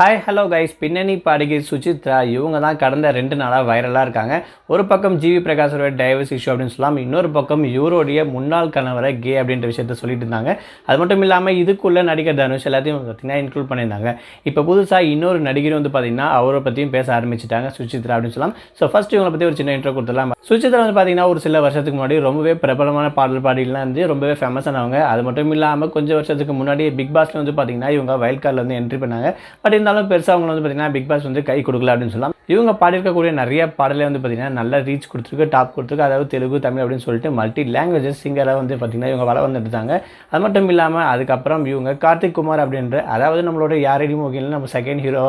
Hi hello guys பின்னணி பாடகி சுசித்ரா இவங்க தான் கடந்த ரெண்டு நாளாக வைரலாக இருக்காங்க. ஒரு பக்கம் ஜிவி பிரகாஷோட டைவர்ஸ் இஷ்யூ அப்படின்னு சொல்லலாம் இன்னொரு பக்கம் இவருடைய முன்னாள் கணவரை கே அப்படின்ற விஷயத்த சொல்லிட்டு இருந்தாங்க. அது மட்டும் இல்லாமல் இதுக்குள்ளே நடிகர் தனுஷ் எல்லாத்தையும் பார்த்தீங்கன்னா இன்க்ளூட் பண்ணியிருந்தாங்க. இப்போ புதுசாக இன்னொரு நடிகரும் வந்து பார்த்தீங்கன்னா அவரை பற்றியும் பேச ஆரம்பிச்சிட்டாங்க சுசித்ரா அப்படின்னு சொல்லலாம் ஸோ ஃபஸ்ட்டு இவங்களை பற்றி ஒரு சின்ன இன்ட்ரோ கொடுத்துலாம் சுசித்ரா வந்து பார்த்தீங்கன்னா ஒரு சில வருஷத்துக்கு முன்னாடி ரொம்பவே பிரபலமான பாடல் பாடிலாம் இருந்து ரொம்பவே ஃபேமஸானவங்க அது மட்டும் இல்லாமல் கொஞ்சம் வருஷத்துக்கு முன்னாடி பிக் பாஸில் வந்து பார்த்தீங்கன்னா இவங்க வைல்ட் கார்டில் வந்து என்ட்ரி பண்ணாங்க. பட் இருந்தாலும் பெருசாக அவங்க வந்து பார்த்தீங்கன்னா பிக் பாஸ் வந்து கை கொடுக்கல அப்படின்னு சொல்லலாம். இவங்க பாடியிருக்கக்கூடிய நிறைய பாடலே வந்து பார்த்தீங்கன்னா நல்ல ரீச் கொடுத்துருக்கு டாப் கொடுத்துருக்கு. அதாவது தெலுங்கு தமிழ் அப்படின்னு சொல்லிட்டு மல்டி லாங்குவேஜஸ் சிங்கராக வந்து பார்த்தீங்கன்னா இவங்க வள வந்துட்டாங்க அது மட்டும் இல்லாமல் அதுக்கப்புறம் இவங்க கார்த்திக் குமார் அப்படின்ற அதாவது நம்மளோட யாரடி மூகியில் நம்ம செகண்ட் ஹீரோ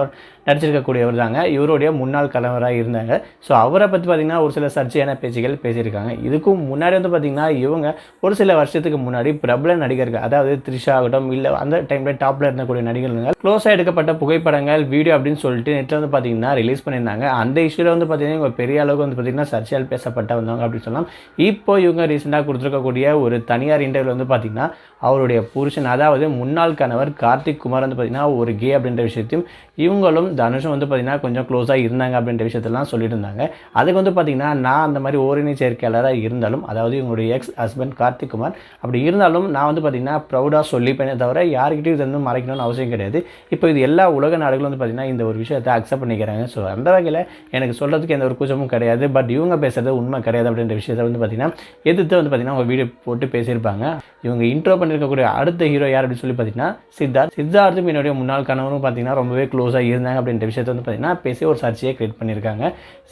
நடிச்சிருக்கக்கூடியவர் தாங்க. இவருடைய முன்னாள் கணவராக இருந்தாங்க. ஸோ அவரை பற்றி பார்த்தீங்கன்னா ஒரு சில சர்ச்சையான பேச்சுகள் பேசியிருக்காங்க. இதுக்கும் முன்னாடி வந்து பார்த்தீங்கன்னா இவங்க ஒரு சில வருஷத்துக்கு முன்னாடி பிரபல நடிகர்கள் அதாவது த்ரிஷா ஆகட்டும் இல்லை அந்த டைமில் டாப்பில் இருந்தக்கூடிய நடிகர்கள் க்ளோஸாக எடுக்கப்பட்ட புகைப்படங்கள் வீடியோ அப்படின்னு சொல்லிட்டு நெட்டில் வந்து பார்த்தீங்கன்னா ரிலீஸ் பண்ணியிருந்தாங்க. அந்த இஷ்யூவில் வந்து பார்த்திங்கன்னா இவங்க பெரிய அளவுக்கு வந்து பார்த்தீங்கன்னா சர்ச்சையால் பேசப்பட்ட வந்தவங்க அப்படின்னு சொல்லலாம். இப்போ இவங்க ரீசெண்டாக கொடுத்துருக்கக்கூடிய ஒரு தனியார் இன்டர்வியூ வந்து பார்த்திங்கன்னா அவருடைய புருஷன் அதாவது முன்னாள் கணவர் கார்த்திக் குமார் வந்து பார்த்தீங்கன்னா ஒரு கே அப்படின்ற விஷயத்தையும் இவங்களும் தனுஷும் வந்து பார்த்திங்கன்னா கொஞ்சம் க்ளோஸாக இருந்தாங்க அப்படின்ற விஷயத்தெல்லாம் சொல்லிட்டு இருந்தாங்க. அதுக்கு வந்து பார்த்திங்கன்னா நான் அந்த மாதிரி ஓரினை சேர்க்கையாளராக இருந்தாலும் அதாவது இவங்களுடைய எக்ஸ் ஹஸ்பண்ட் கார்த்திக் குமார் அப்படி இருந்தாலும் நான் வந்து பார்த்திங்கன்னா ப்ரௌடாக சொல்லிப்பேனே தவிர யாருக்கிட்டையும் இது வந்து மறைக்கணும்னு அவசியம் கிடையாது. இப்போ இது எல்லா உலக நாடுகளும் வந்து பார்த்திங்கன்னா இந்த ஒரு விஷயத்தை அக்செப்ட் பண்ணிக்கிறாங்க. ஸோ அந்த வகையில் எனக்கு சொல்கிறதுக்கு எந்த ஒரு கூச்சமும் கிடையாது. பட் இவங்க பேசுறது உண்மை கிடையாது அப்படின்ற விஷயத்தை வந்து பார்த்திங்கன்னா எதிர்த்து வந்து பார்த்திங்கன்னா அவங்க வீடியோ போட்டு பேசியிருப்பாங்க. இவங்க இன்ட்ரோ பண்ணியிருக்கக்கூடிய அடுத்த ஹீரோ யார் அப்படின்னு சொல்லி பார்த்தீங்கன்னா சித்தார்த். சித்தார்த்தும் என்னுடைய முன்னாள் கணவரும் பார்த்தீங்கன்னா ரொம்பவே க்ளோஸாக இருந்தாங்க அப்படின்ற விஷயத்தை வந்து பார்த்திங்கன்னா பேசி ஒரு சர்ச்சையை கிரியேட் பண்ணியிருக்காங்க.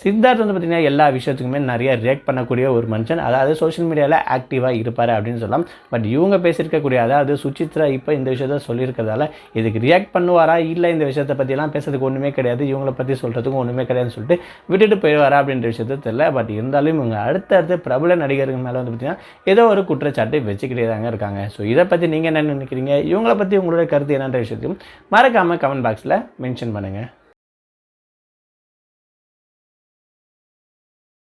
சித்தார்த் வந்து பார்த்திங்கன்னா எல்லா விஷயத்துக்குமே நிறைய ரியாக்ட் பண்ணக்கூடிய ஒரு மனுஷன். அதாவது சோஷியல் மீடியாவில் ஆக்டிவாக இருப்பார் அப்படின்னு சொல்லலாம். பட் இவங்க பேசியிருக்கக்கூடிய அதாவது சுச்சித்ரா இப்போ இந்த விஷயத்த சொல்லியிருக்கிறதால இதுக்கு ரியாக்ட் பண்ணுவாரா இல்லை இந்த விஷயத்தை பற்றியெல்லாம் பேசுறதுக்கு ஒன்றுமே கிடையாது. இவங்களை பற்றி சொல்கிறதுக்கும் ஒன்றுமே கிடையாதுன்னு சொல்லிட்டு விட்டுட்டு போயிடுவாரா அப்படின்ற விஷயத்த தெரியல. பட் இருந்தாலும் இவங்க அடுத்தடுத்து பிரபல நடிகர்கள் மேலே வந்து பார்த்தீங்கன்னா ஏதோ ஒரு குற்றச்சாட்டு வச்சுக்கிட்டே தாங்க இருக்காங்க. ஸோ இதை பற்றி நீங்கள் என்ன நினைக்கிறீங்க? இவங்கள பற்றி உங்களுடைய கருத்து என்னன்ற விஷயத்தையும் மறக்காமல் கமெண்ட் பாக்ஸில் மென்ஷன் பண்ணுங்கள்